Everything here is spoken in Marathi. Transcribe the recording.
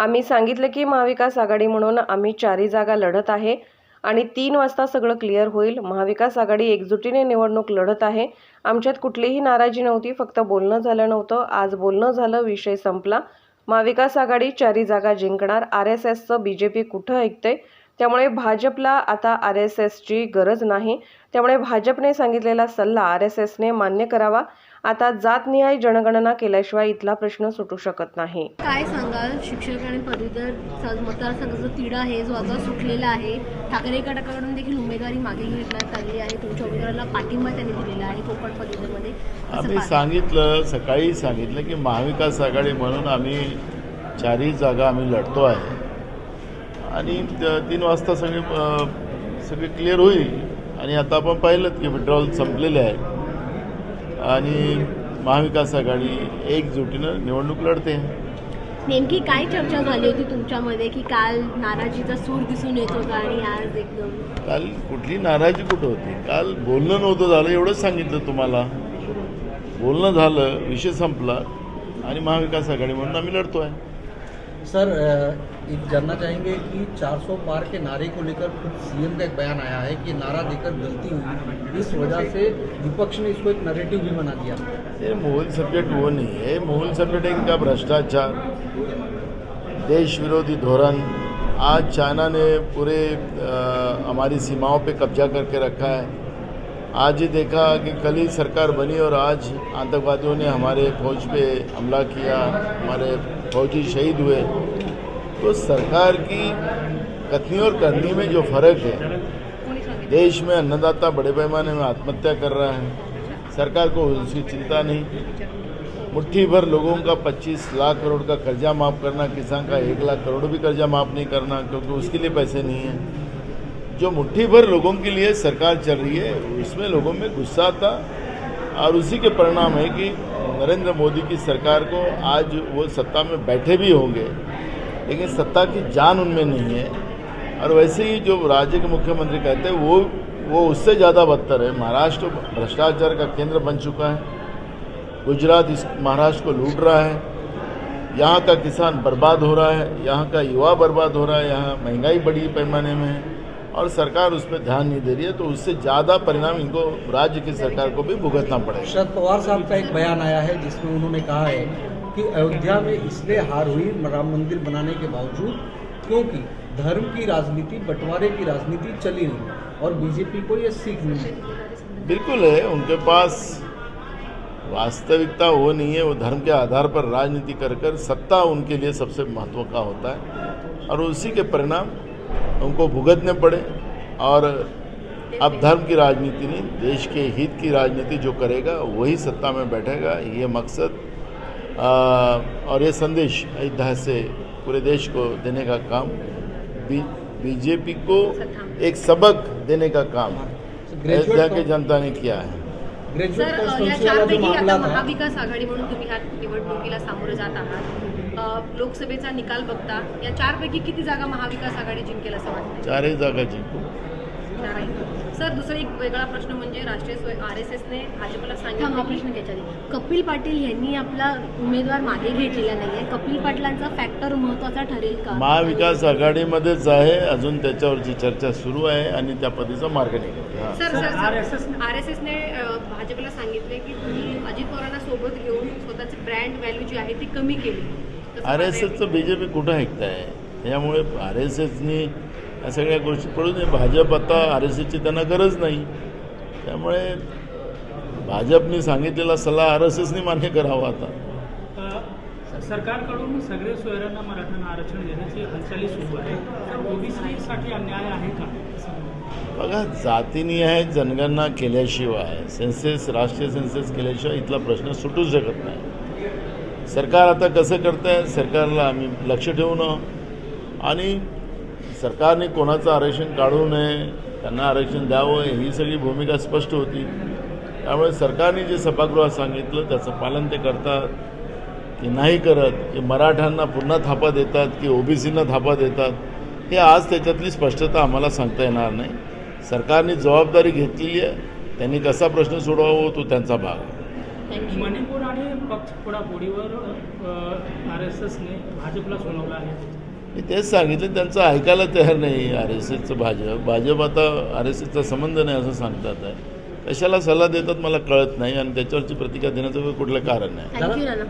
आम्ही सांगितलं की महाविकास आघाडी म्हणून आम्ही चारही जागा लढत आहे आणि तीन वाजता सगळं क्लिअर होईल. महाविकास आघाडी एकजुटीने निवडणूक लढत आहे. आमच्यात कुठलीही नाराजी नव्हती फक्त बोलणं झालं नव्हतं. आज बोलणं झालं विषय संपला. महाविकास आघाडी चारही जागा जिंकणार. आर एस एसचं बी जे पी कुठं ऐकतंय? त्यामुळे भाजपला आता आर एस एसची गरज नाही. त्यामुळे भाजपने सांगितलेला सल्ला आर एस एसने मान्य करावा. आता जातनिहाय जनगणना केल्याशिवाय इथला प्रश्न सुटू शकत नाही. काय सांगाल? शिक्षक आणि पदवीधर मतदारसंघाचा तिढा आहे जो आता सुटलेला आहे ठाकरे गटाकडून देखील उमेदवारी मागे घेण्यात आली आहे. तुमच्या उमेदवाराला पाठिंबा त्यांनी दिलेला आहे कोकण पदवीधरमध्ये. आम्ही. सांगितलं सकाळी सांगितलं की महाविकास आघाडी म्हणून आम्ही चारही जागा आम्ही लढतो आहे. आणि तीन वाजता सगळे सगळे क्लिअर होईल. आणि आता आपण पाहिलं की विड्रॉल संपलेले आहे. आणि महाविकास आघाडी एकजुटीनं निवडणूक लढते. नेमकी काय चर्चा झाली होती तुमच्यामध्ये की काल नाराजीचा सूर दिसून येत होता आणि आज एकदम? काल कुठली नाराजी कुठं होती? काल बोलणं नव्हतं झालं एवढंच सांगितलं तुम्हाला. बोलणं झालं विषय संपला आणि महाविकास आघाडी म्हणून आम्ही लढतो आहे सर एक जानना चाहेंगे कि 400 पार के नारे को लेकर खुद सीएम का एक बयान आया है कि नारा देकर गलती हुई। इस वजह से विपक्ष ने इसको एक नरेटिव भी बना दिया। ये मूल सब्जेक्ट वो नहीं है। मूल सब्जेक्ट है इनका भ्रष्टाचार, देश विरोधी धोरण। आज चाइना ने पूरे हमारी सीमाओं पे कब्जा करके रखा है। आज ही देखा कि कल ही सरकार बनी और आज आतंकवादियों ने हमारे फौज पे हमला किया, हमारे फौजी शहीद हुए। तो सरकार की कथनी और करनी में जो फ़र्क है, देश में अन्नदाता बड़े पैमाने में आत्महत्या कर रहा है। सरकार को उसकी चिंता नहीं। मुट्ठी भर लोगों का 25 लाख करोड़ का कर्जा माफ़ करना, किसान का एक लाख करोड़ भी कर्जा माफ़ नहीं करना, क्योंकि उसके लिए पैसे नहीं है। जो मुट्ठी भर लोगों के लिए सरकार चल रही है, उसमें लोगों में गुस्सा था और उसी के परिणाम है कि नरेंद्र मोदी की सरकार को आज वो सत्ता में बैठे भी होंगे, लेकिन सत्ता की जान उनमें नहीं है। और वैसे ही जो राज्य के मुख्यमंत्री कहते हैं, वो वो उससे ज़्यादा बदतर है। महाराष्ट्र भ्रष्टाचार का केंद्र बन चुका है। गुजरात इस महाराष्ट्र को लूट रहा है। यहाँ का किसान बर्बाद हो रहा है। यहाँ का युवा बर्बाद हो रहा है। यहाँ महँगाई बड़ी पैमाने में। है और सरकार उस पर ध्यान नहीं दे रही है तो उससे ज़्यादा परिणाम इनको राज्य की सरकार को भी भुगतना पड़ेगा। शरद पवार साहब का एक बयान आया है जिसमें उन्होंने कहा है कि अयोध्या में इसलिए हार हुई राम मंदिर बनाने के बावजूद क्योंकि धर्म की राजनीति बंटवारे की राजनीति चली नहीं और बीजेपी को ये सीख मिली। बिल्कुल है उनके पास वास्तविकता वो नहीं है वो धर्म के आधार पर राजनीति कर कर सत्ता उनके लिए सबसे महत्व का होता है और उसी के परिणाम उनको भुगतने पड़े और अब धर्म की राजनीति नहीं देश के हित की राजनीति जो करेगा वही सत्ता में बैठेगा ये मकसद। आ, और ये संदेश अयोध्या से पूरे देश को देने का काम बी, बीजेपी को एक सबक देने का काम अयोध्या की जनता ने किया है। सर या चारपैकी आता महाविकास आघाडी म्हणून तुम्ही ह्या निवडणुकीला सामोरं जात आहात. लोकसभेचा निकाल बघता या चारपैकी किती जागा महाविकास आघाडी जिंकेल असं वाटतं चारही जागा जिंकू. सर दुसरा एक वेगळा प्रश्न म्हणजे राष्ट्रीय आर एस एसने भाजपला सांगितलं प्रश्न घ्यायचा कपिल पाटील यांनी आपला उमेदवार मागे घेतलेला नाहीये. कपिल पाटलांचा फॅक्टर महत्त्वाचा ठरेल का? महाविकास आघाडीमध्येच आहे. अजून त्याच्यावरची चर्चा सुरू आहे आणि त्या पद्धतीचा मार्ग निघेल. हां. सर सर आर एस एसने. भाजपला सांगितले की तुम्ही अजित पवारांना सोबत घेऊन स्वतःची ब्रँड व्हॅल्यू जी आहे ती कमी केली. आर एस एसचं बी जे पी कुठं ऐकत आहे त्यामुळे आर एस एसनी या सगळ्या गोष्टी पडू नये भाजप आता आर एस एसची त्यांना गरज नाही. त्यामुळे भाजपनी सांगितलेला सल्ला आर एस एसनी मान्य करावा आता. सरकारकडून सगळे सोयऱ्यांना मराठ्यांना आरक्षण देण्याची हालचाली सुरू आहे. तर ओबीसीसाठी अन्याय आहे का. बघा जातीनिहाय जनगणना केल्याशिवाय सेन्सेस राष्ट्रीय सेन्सेस केल्याशिवाय इथला प्रश्न सुटू शकत नाही. सरकार आता कसं करतं आहे सरकारला आम्ही लक्ष ठेवणं आणि सरकारने कोणाचं आरक्षण काढू नये त्यांना आरक्षण द्यावं ही सगळी भूमिका स्पष्ट होती. त्यामुळे सरकारने जे सभागृहात सांगितलं त्याचं पालन ते करतात की नाही करत की मराठ्यांना पुन्हा थापा देतात की ओबीसींना थापा देतात हे आज त्याच्यातली स्पष्टता आम्हाला सांगता येणार नाही. सरकारने जबाबदारी घेतलेली आहे त्यांनी कसा प्रश्न सोडवावा तो त्यांचा भाग आहे. मणिपूर आणि पक्ष फोडाफोडीवर आर एस एस एसने भाजपला सोडवलं आहे. मी तेच सांगितलं त्यांचं ऐकायला तयार नाही आर एस एसचं भाजप. भाजप आता आर एस एसचा संबंध नाही असं सांगतात. आहे कशाला सल्ला देतात मला कळत नाही आणि त्याच्यावरची प्रतिक्रिया देण्याचं कुठलं कारण नाही. थँक्यू नाना